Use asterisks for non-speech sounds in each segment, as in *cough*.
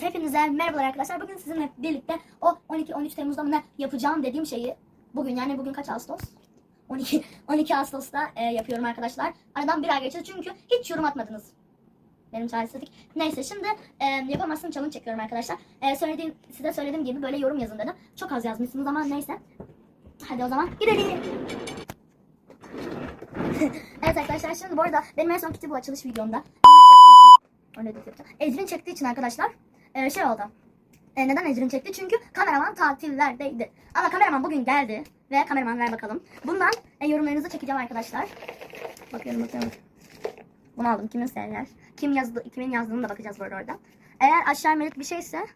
Hepinize merhabalar arkadaşlar. Bugün sizinle birlikte o 12-13 Temmuz'da mı ne yapacağım dediğim şeyi bugün yani bugün kaç Ağustos? 12 12 *laughs* Ağustos'ta e, yapıyorum arkadaşlar. Aradan bir ay geçti çünkü hiç yorum atmadınız. Benim çaresizlik. Neyse şimdi e, yapamazsın challenge çekiyorum arkadaşlar. E, söylediğim, size söylediğim gibi böyle yorum yazın dedim. Çok az yazmışsınız ama neyse. Hadi o zaman gidelim. *laughs* evet arkadaşlar şimdi bu arada benim en son kitap açılış videomda. Ecrin çektiği için arkadaşlar e, şey oldu. E, neden Ecrin çekti? Çünkü kameraman tatillerdeydi. Ama kameraman bugün geldi ve kameraman ver bakalım. Bundan e, yorumlarınızı çekeceğim arkadaşlar. Bakıyorum bakıyorum. Bunu aldım. Kimin seriler? Kim yazdı, kimin yazdığını da bakacağız bu arada orada. Eğer aşağı melik bir şeyse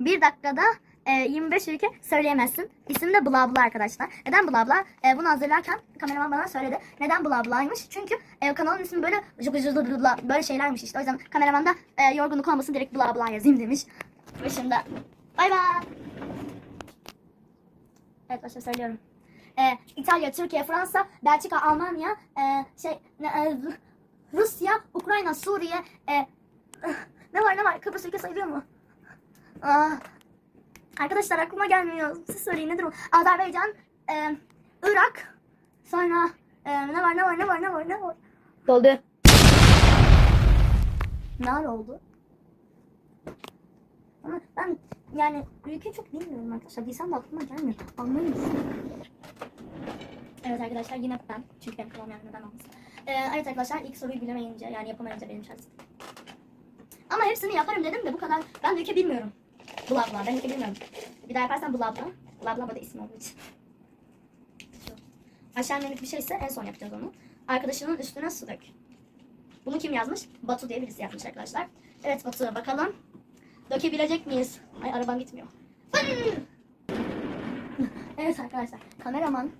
bir dakikada e, 25 ülke söyleyemezsin. İsim de bla bla arkadaşlar. Neden bla bla? E, bunu hazırlarken kameraman bana söyledi. Neden bla bla'ymış? Çünkü e, kanalın ismi böyle böyle şeylermiş işte. O yüzden kameraman da e, yorgunluk olmasın direkt bla bla yazayım demiş. Şimdi bay bay. Evet başta söylüyorum. E, İtalya, Türkiye, Fransa, Belçika, Almanya, e, şey e, Rusya, Ukrayna, Suriye, e, ne var ne var? Kıbrıs ülke sayılıyor mu? Aa, arkadaşlar aklıma gelmiyor. Siz söyleyin nedir o? Azerbaycan, e, Irak, sonra e, ne var ne var ne var ne var ne var? Doldu. Ne oldu? Ama ben yani ülke çok bilmiyorum arkadaşlar. Bilsem de aklıma gelmiyor. Anlayın. Evet arkadaşlar yine ben. Çünkü benim kafam yani neden olmasın. Ee, evet arkadaşlar ilk soruyu bilemeyince yani yapamayınca benim şansım. Ama hepsini yaparım dedim de bu kadar. Ben de ülke bilmiyorum. Bla bla ben bilmiyorum. Bir daha yaparsam bla bla. Bla bla da isim olduğu için. Aşağı bir şeyse en son yapacağız onu. Arkadaşının üstüne su dök. Bunu kim yazmış? Batu diye birisi yazmış arkadaşlar. Evet Batu bakalım. Dökebilecek miyiz? Ay arabam gitmiyor. *laughs* evet arkadaşlar kameraman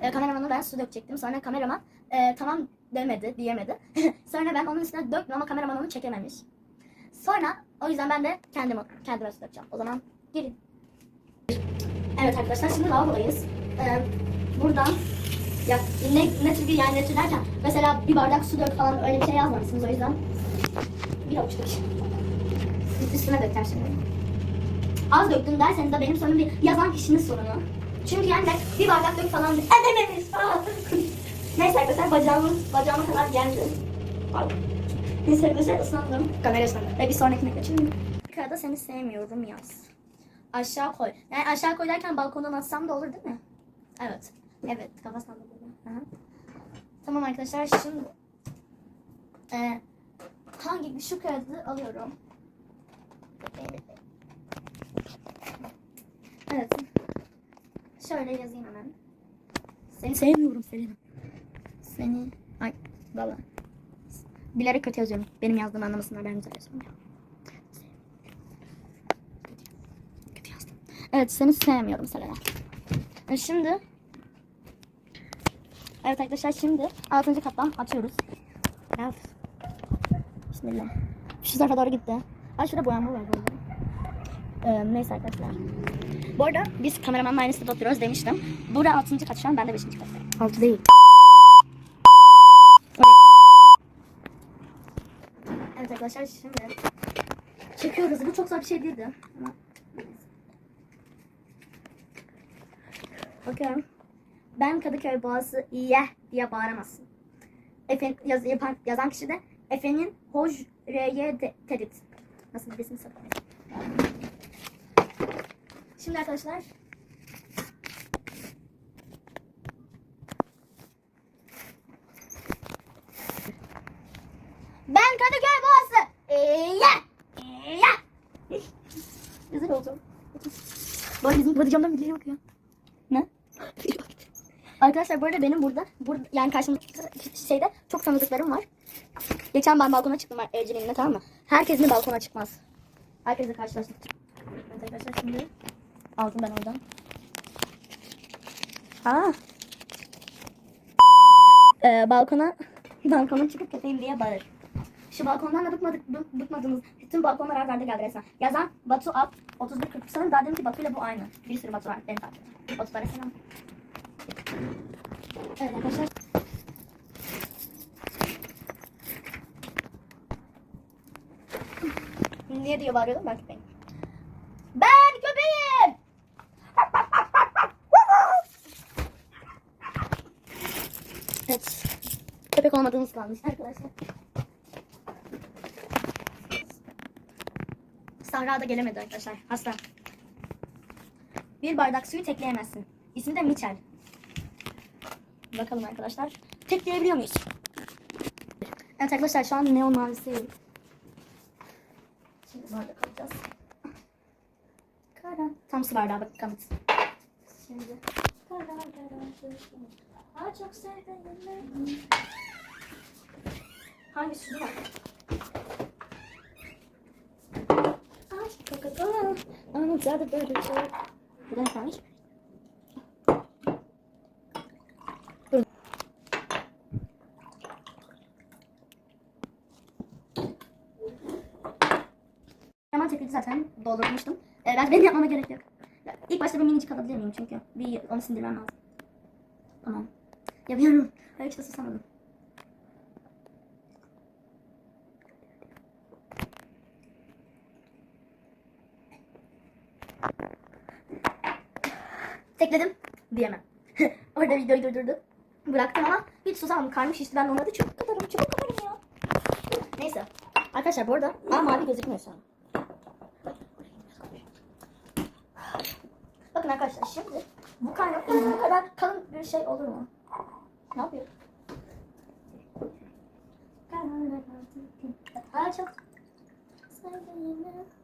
e, kameramanı ben su dökecektim. Sonra kameraman e, tamam demedi, diyemedi. *laughs* Sonra ben onun üstüne döktüm ama kameraman onu çekememiş. Sonra o yüzden ben de kendim kendime su dökeceğim. O zaman gelin. Evet arkadaşlar şimdi lavabodayız. Ee, buradan ya ne, ne tür bir yani ne tür derken mesela bir bardak su dök falan öyle bir şey yazmamışsınız o yüzden bir avuç dök. Üstüne dökeceğim şimdi. Az döktüm derseniz de benim sorunum değil. Yazan kişinin sorunu. Çünkü yani de bir bardak dök falan edememiş. Aa. *laughs* Neyse arkadaşlar bacağımın, bacağıma kadar geldi. Pardon. Neyse arkadaşlar ıslandım. Kamera ıslandı. Ve bir sonrakine geçelim. Yukarıda seni sevmiyorum yaz. Aşağı koy. Yani aşağı koy derken balkondan atsam da olur değil mi? Evet. Evet. Kafa salladı. Aha. Tamam arkadaşlar şimdi e, hangi şu kağıdı alıyorum. Evet. Şöyle yazayım hemen. Seni sevmiyorum Selena. Seni... Ay valla. Bilerek kötü yazıyorum. Benim yazdığımı anlamasınlar ben güzel yazıyorum ya. Kötü yazdım. Evet seni sevmiyorum Selena. E, Şimdi Evet arkadaşlar şimdi 6. kattan atıyoruz. Evet. Bismillah. Şu tarafa doğru gitti. Ay şurada boyama var burada. Ee, neyse arkadaşlar. Bu arada biz kameramanla aynı sınıfta oturuyoruz demiştim. Burada 6. kat şu an ben de 5. kattayım. 6 değil. Evet arkadaşlar şimdi çekiyoruz. Bu çok zor bir şey değildi. Bakıyorum. Ben Kadıköy Boğazı iye diye bağıramazsın. Efe, yaz, yapan, yazan kişi de Efe'nin hoj reye tedit. Nasıl bir saklayayım. Şimdi arkadaşlar Ben Kadıköy Boğazı iye iye Güzel oldu. Bak bizim badicamdan videoya bakıyor. Ne? *laughs* Arkadaşlar bu arada benim burada, burada yani karşımdaki şeyde çok tanıdıklarım var. Geçen ben balkona çıktım Ecelin'le tamam mı? Herkesin balkona çıkmaz. Herkesle karşılaştık. Evet arkadaşlar şimdi aldım ben oradan. Aa. Ee, balkona *laughs* balkona çıkıp köpeğim diye bağır. Şu balkondan da bıkmadık, bık, bıkmadığımız bütün balkonlar her yerde geldi resmen. Yazan Batu Alp 31 40 sanırım daha dedim ki Batu ile bu aynı. Bir sürü Batu var benim takip eden. Batu'lara selam. Evet arkadaşlar. Niye diye bağırıyordum belki benim. Ben köpeğim. Evet. Köpek olmadığımız kalmış arkadaşlar. Sahra gelemedi arkadaşlar. Hasta. Bir bardak suyu tekleyemezsin. İsmi de Michel. Bakalım arkadaşlar. Tekleyebiliyor muyuz? Evet arkadaşlar şu an neon mavisi. Şimdi bardak alacağız. Kara. Tam su bardağı bak kanıt. Şimdi. Kara kara. Aa çok sevdim. Hangi su var? Bir şey. Bu da ne kalmış? Dur. Hemen çekildi zaten doldurmuştum. Ee, ben benim yapmama gerek yok. İlk başta bir minicik alabilir miyim çünkü bir onu sindirmem lazım. Tamam. Yapıyorum. Hiç de susamadım. Tekledim diyemem. *laughs* Orada videoyu durdurdum. Bıraktım ama hiç susamadım. Karnım şişti. Ben normalde çabuk kaparım. Çabuk kaparım ya. Neyse. Arkadaşlar bu arada A mavi gözükmüyor şu an. Bakın arkadaşlar şimdi bu kadar, bu kadar kalın bir şey olur mu? Ne yapıyor? Daha çok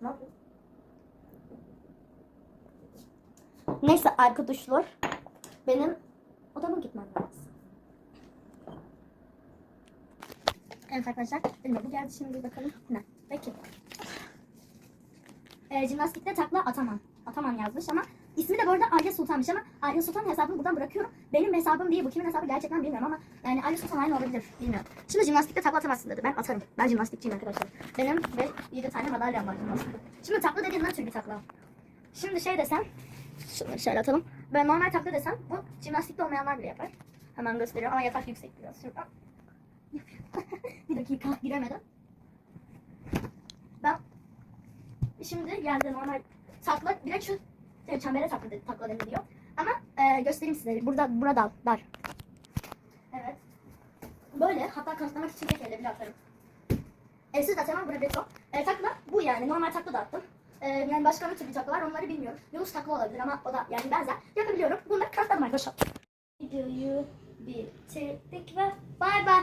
ne yapıyor? Neyse arkadaşlar benim odama gitmem lazım. Evet arkadaşlar benim bu geldi şimdi bakalım ne? Peki. Ee, jimnastikte takla atamam. Atamam yazmış ama ismi de bu arada Arya Sultan'mış ama Arya Sultan hesabını buradan bırakıyorum. Benim hesabım değil bu kimin hesabı gerçekten bilmiyorum ama yani Arya Sultan aynı olabilir bilmiyorum. Şimdi jimnastikte takla atamazsın dedi. Ben atarım. Ben jimnastikçiyim arkadaşlar. Benim ve 7 tane madalyam var jimnastikte. Şimdi takla dediğin ne tür bir takla? Şimdi şey desem Şunları şöyle atalım. Ben normal takla desem bu jimnastikte olmayanlar bile yapar. Hemen gösteriyorum ama yatak yüksek biraz. *laughs* Bir dakika giremedim. Ben şimdi geldi normal takla direkt şu evet, çembere takla, takla deniliyor. Ama e, göstereyim size. Burada burada dar. Evet. Böyle hatta kanıtlamak için tek elle bile atarım. Elsiz de atamam burada beton. E, takla bu yani normal takla da attım. E, yani başka ne bir takla var onları bilmiyorum. Yunus takla olabilir ama o da yani benzer. Yapabiliyorum. Bunları kanıtladım arkadaşlar. Videoyu bitirdik ve bay bay.